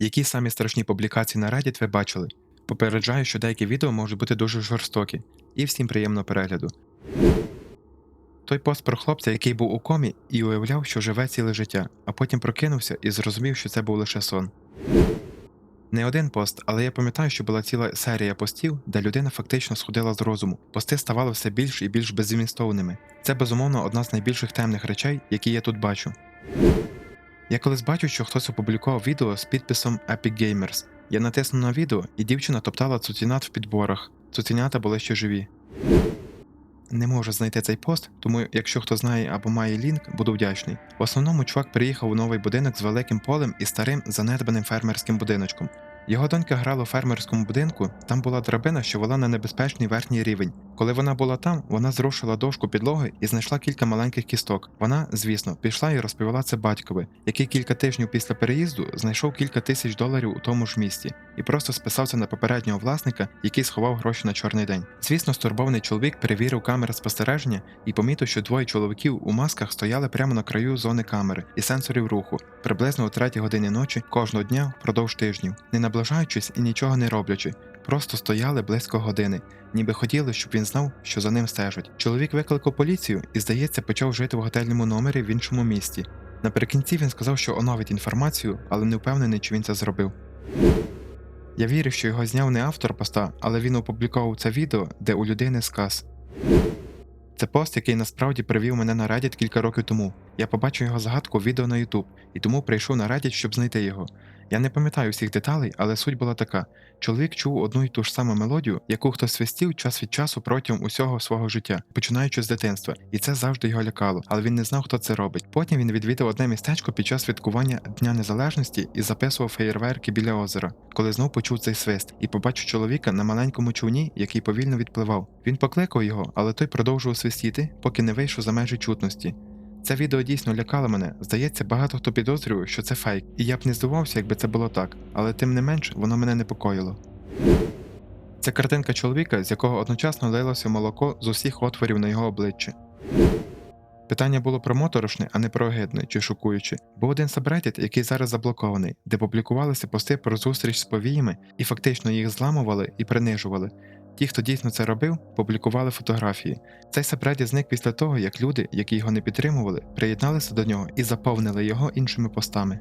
Які самі страшні публікації на Reddit ви бачили? Попереджаю, що деякі відео можуть бути дуже жорстокі, і всім приємного перегляду. Той пост про хлопця, який був у комі і уявляв, що живе ціле життя, а потім прокинувся і зрозумів, що це був лише сон. Не один пост, але я пам'ятаю, що була ціла серія постів, де людина фактично сходила з розуму. Пости ставали все більш і більш беззмістовними. Це безумовно одна з найбільших темних речей, які я тут бачу. Я колись бачу, що хтось опублікував відео з підписом Epic Gamers. Я натиснув на відео, і дівчина топтала цуцінат в підборах. Цуценята були ще живі. Не можу знайти цей пост, тому якщо хто знає або має лінк, буду вдячний. В основному чувак приїхав у новий будинок з великим полем і старим занедбаним фермерським будиночком. Його донька грала у фермерському будинку, там була драбина, що вела на небезпечний верхній рівень. Коли вона була там, вона зрушила дошку підлоги і знайшла кілька маленьких кісток. Вона, звісно, пішла і розповіла це батькові, який кілька тижнів після переїзду знайшов кілька тисяч доларів у тому ж місті і просто списався на попереднього власника, який сховав гроші на чорний день. Звісно, стурбований чоловік перевірив камери спостереження і помітив, що двоє чоловіків у масках стояли прямо на краю зони камери і сенсорів руху, приблизно о 3 годині ночі кожного дня впродовж тижнів, не наближаючись і нічого не роблячи. Просто стояли близько години, ніби хотіли, щоб він знав, що за ним стежать. Чоловік викликав поліцію і, здається, почав жити в готельному номері в іншому місті. Наприкінці він сказав, що оновить інформацію, але не впевнений, чи він це зробив. Я вірю, що його зняв не автор поста, але він опублікував це відео, де у людини сказ. Це пост, який насправді привів мене на Reddit кілька років тому. Я побачив його загадку в відео на YouTube, і тому прийшов на Reddit, щоб знайти його. Я не пам'ятаю всіх деталей, але суть була така: чоловік чув одну й ту ж саму мелодію, яку хтось свистів час від часу протягом усього свого життя, починаючи з дитинства, і це завжди його лякало, але він не знав, хто це робить. Потім він відвідав одне містечко під час святкування Дня Незалежності і записував феєрверки біля озера, коли знов почув цей свист і побачив чоловіка на маленькому човні, який повільно відпливав. Він покликав його, але той продовжував свистіти, поки не вийшов за межі чутності. Це відео дійсно лякало мене. Здається, багато хто підозрює, що це фейк, і я б не здивувався, якби це було так, але тим не менш воно мене непокоїло. Це картинка чоловіка, з якого одночасно лилося молоко з усіх отворів на його обличчі. Питання було про моторошне, а не про огидне чи шокуюче. Був один сабреддіт, який зараз заблокований, де публікувалися пости про зустріч з повіями і фактично їх зламували і принижували. Ті, хто дійсно це робив, публікували фотографії. Цей сабреддіт зник після того, як люди, які його не підтримували, приєдналися до нього і заповнили його іншими постами.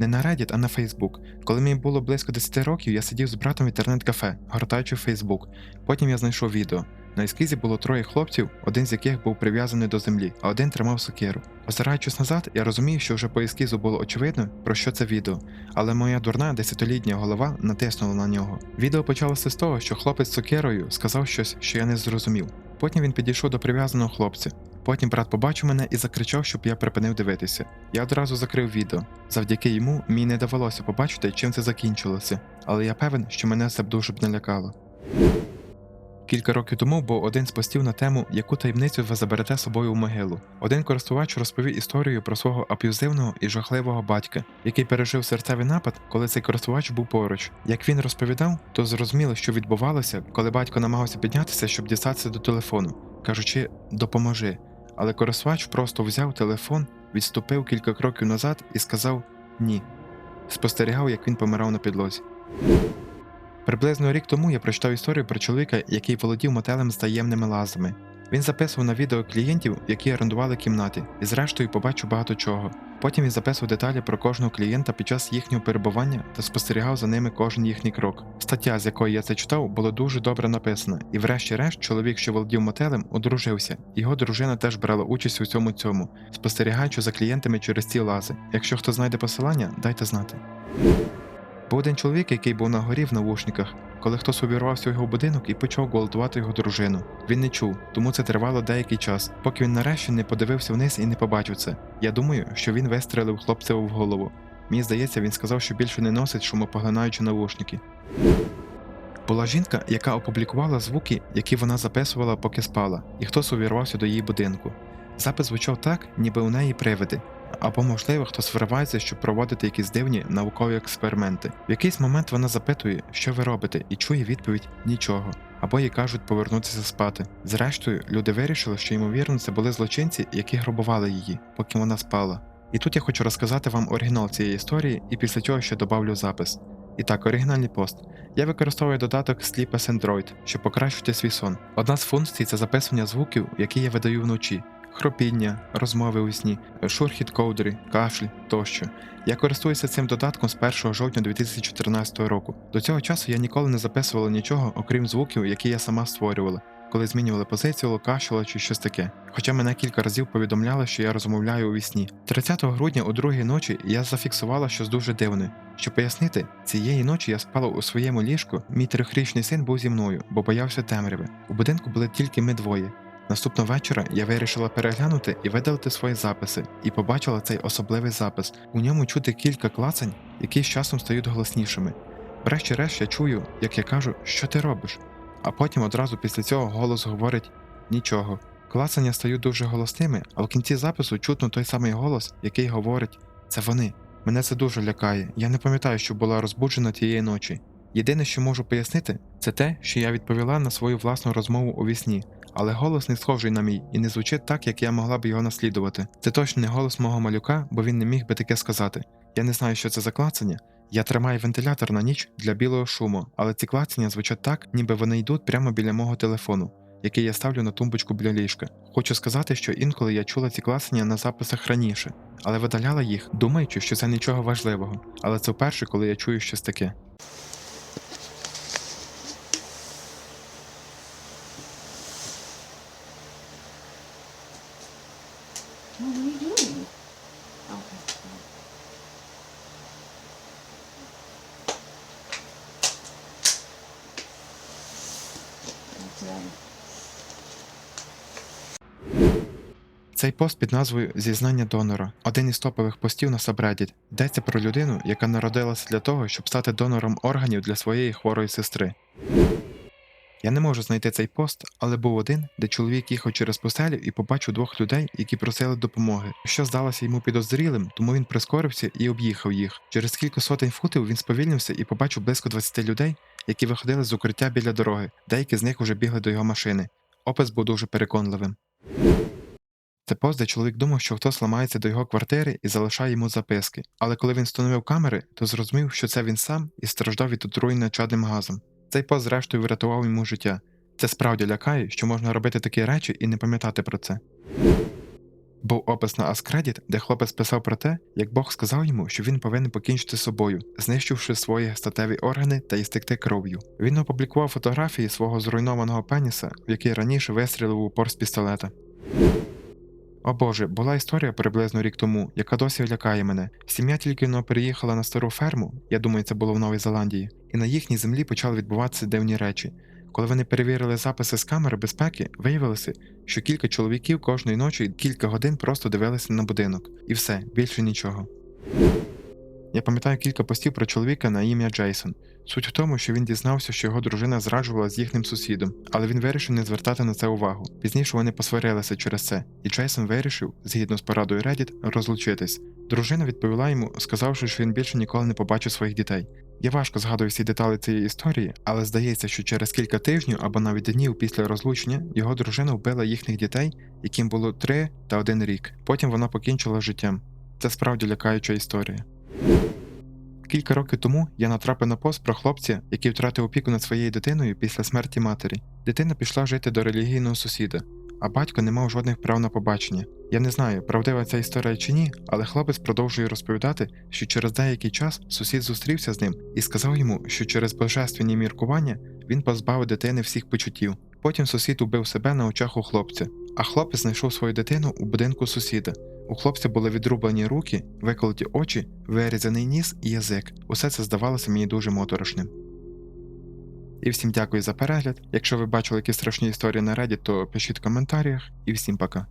Не на Reddit, а на Facebook. Коли мені було близько 10 років, я сидів з братом в інтернет-кафе, гортаючи Facebook. Потім я знайшов відео. На ескізі було троє хлопців, один з яких був прив'язаний до землі, а один тримав сокиру. Озираючись назад, я розумів, що вже по ескізу було очевидно, про що це відео, але моя дурна десятилітня голова натиснула на нього. Відео почалося з того, що хлопець з сокирою сказав щось, що я не зрозумів. Потім він підійшов до прив'язаного хлопця. Потім брат побачив мене і закричав, щоб я припинив дивитися. Я одразу закрив відео. Завдяки йому мені не довелося побачити, чим це закінчилося, але я певен, що мене це б дуже б не лякало. Кілька років тому був один з постів на тему, яку таємницю ви заберете собою в могилу. Один користувач розповів історію про свого аб'юзивного і жахливого батька, який пережив серцевий напад, коли цей користувач був поруч. Як він розповідав, то зрозуміло, що відбувалося, коли батько намагався піднятися, щоб дістатися до телефону, кажучи допоможи. Але користувач просто взяв телефон, відступив кілька кроків назад і сказав ні. Спостерігав, як він помирав на підлозі. Приблизно рік тому я прочитав історію про чоловіка, який володів мотелем з таємними лазами. Він записував на відео клієнтів, які орендували кімнати, і зрештою побачив багато чого. Потім він записував деталі про кожного клієнта під час їхнього перебування та спостерігав за ними кожен їхній крок. Стаття, з якої я це читав, була дуже добре написана, і врешті-решт чоловік, що володів мотелем, одружився. Його дружина теж брала участь у цьому цьому, спостерігаючи за клієнтами через ці лази. Якщо хто знайде посилання, дайте знати. Був один чоловік, який був на горі в навушниках, коли хтось увірвався у його будинок і почав гвалтувати його дружину. Він не чув, тому це тривало деякий час, поки він нарешті не подивився вниз і не побачив це. Я думаю, що він вистрелив хлопцеву в голову. Мені здається, він сказав, що більше не носить шумопоглинаючі навушники. Була жінка, яка опублікувала звуки, які вона записувала, поки спала, і хтось увірвався до її будинку. Запис звучав так, ніби у неї привиди, або, можливо, хтось вривається, щоб проводити якісь дивні наукові експерименти. В якийсь момент вона запитує, що ви робите, і чує відповідь нічого. Або їй кажуть повернутися спати. Зрештою, люди вирішили, що ймовірно це були злочинці, які грабували її, поки вона спала. І тут я хочу розказати вам оригінал цієї історії і після цього ще добавлю запис. І так, оригінальний пост. Я використовую додаток Sleep as Android, щоб покращити свій сон. Одна з функцій це записування звуків, які я видаю вночі: хропіння, розмови у сні, шурхіт ковдри, кашль тощо. Я користуюся цим додатком з 1 жовтня 2014 року. До цього часу я ніколи не записувала нічого, окрім звуків, які я сама створювала, коли змінювали позицію, кашляла чи щось таке. Хоча мене кілька разів повідомляли, що я розмовляю у вісні. 30 грудня о другій ночі я зафіксувала щось дуже дивне. Щоб пояснити, цієї ночі я спала у своєму ліжку, мій трьохрічний син був зі мною, бо боявся темряви. У будинку були тільки ми двоє. Наступного вечора я вирішила переглянути і видалити свої записи, і побачила цей особливий запис. У ньому чути кілька клацань, які з часом стають голоснішими. Врешті-решт я чую, як я кажу, що ти робиш. А потім одразу після цього голос говорить нічого. Клацання стають дуже голосними, а в кінці запису чутно той самий голос, який говорить це вони. Мене це дуже лякає. Я не пам'ятаю, що була розбуджена тієї ночі. Єдине, що можу пояснити, це те, що я відповіла на свою власну розмову у вісні, але голос не схожий на мій і не звучить так, як я могла б його наслідувати. Це точно не голос мого малюка, бо він не міг би таке сказати. Я не знаю, що це за клацання. Я тримаю вентилятор на ніч для білого шуму, але ці клацання звучать так, ніби вони йдуть прямо біля мого телефону, який я ставлю на тумбочку біля ліжка. Хочу сказати, що інколи я чула ці клацання на записах раніше, але видаляла їх, думаючи, що це нічого важливого. Але це вперше, коли я чую щось таке. Цей пост під назвою Зізнання донора один із топових постів на Subreddit. Йдеться про людину, яка народилася для того, щоб стати донором органів для своєї хворої сестри. Я не можу знайти цей пост, але був один, де чоловік їхав через пустелю і побачив двох людей, які просили допомоги. Що здалося йому підозрілим, тому він прискорився і об'їхав їх. Через кілька сотень футів він сповільнився і побачив близько 20 людей, які виходили з укриття біля дороги. Деякі з них уже бігли до його машини. Опис був дуже переконливим. Це пост, де чоловік думав, що хтось ламається до його квартири і залишає йому записки. Але коли він встановив камери, то зрозумів, що це він сам і страждав від отруєння чадним газом. Цей пост, зрештою, врятував йому життя. Це справді лякає, що можна робити такі речі і не пам'ятати про це. Був опис на Аскредіт, де хлопець писав про те, як Бог сказав йому, що він повинен покінчити з собою, знищивши свої статеві органи та істекти кров'ю. Він опублікував фотографії свого зруйнованого пеніса, в який раніше вистрілив у упор з пістолета. О Боже, була історія приблизно рік тому, яка досі лякає мене. Сім'я тільки но переїхала на стару ферму, я думаю, це було в Новій Зеландії, і на їхній землі почали відбуватися дивні речі. Коли вони перевірили записи з камери безпеки, виявилося, що кілька чоловіків кожної ночі кілька годин просто дивилися на будинок, і все, більше нічого. Я пам'ятаю кілька постів про чоловіка на ім'я Джейсон. Суть в тому, що він дізнався, що його дружина зраджувала з їхнім сусідом, але він вирішив не звертати на це увагу. Пізніше вони посварилися через це, і Джейсон вирішив, згідно з порадою Reddit, розлучитись. Дружина відповіла йому, сказавши, що він більше ніколи не побачить своїх дітей. Я важко згадую всі деталі цієї історії, але здається, що через кілька тижнів або навіть днів після розлучення його дружина вбила їхніх дітей, яким було 3 та 1 рік. Потім вона покінчила життям. Це справді лякаюча історія. Кілька років тому я натрапив на пост про хлопця, який втратив опіку над своєю дитиною після смерті матері. Дитина пішла жити до релігійного сусіда, а батько не мав жодних прав на побачення. Я не знаю, правдива ця історія чи ні, але хлопець продовжує розповідати, що через деякий час сусід зустрівся з ним і сказав йому, що через божественні міркування він позбавив дитини всіх почуттів. Потім сусід убив себе на очах у хлопця, а хлопець знайшов свою дитину у будинку сусіда. У хлопця були відрублені руки, виколоті очі, вирізаний ніс і язик. Усе це здавалося мені дуже моторошним. І всім дякую за перегляд. Якщо ви бачили якісь страшні історії на Reddit, то пишіть в коментарях і всім пока.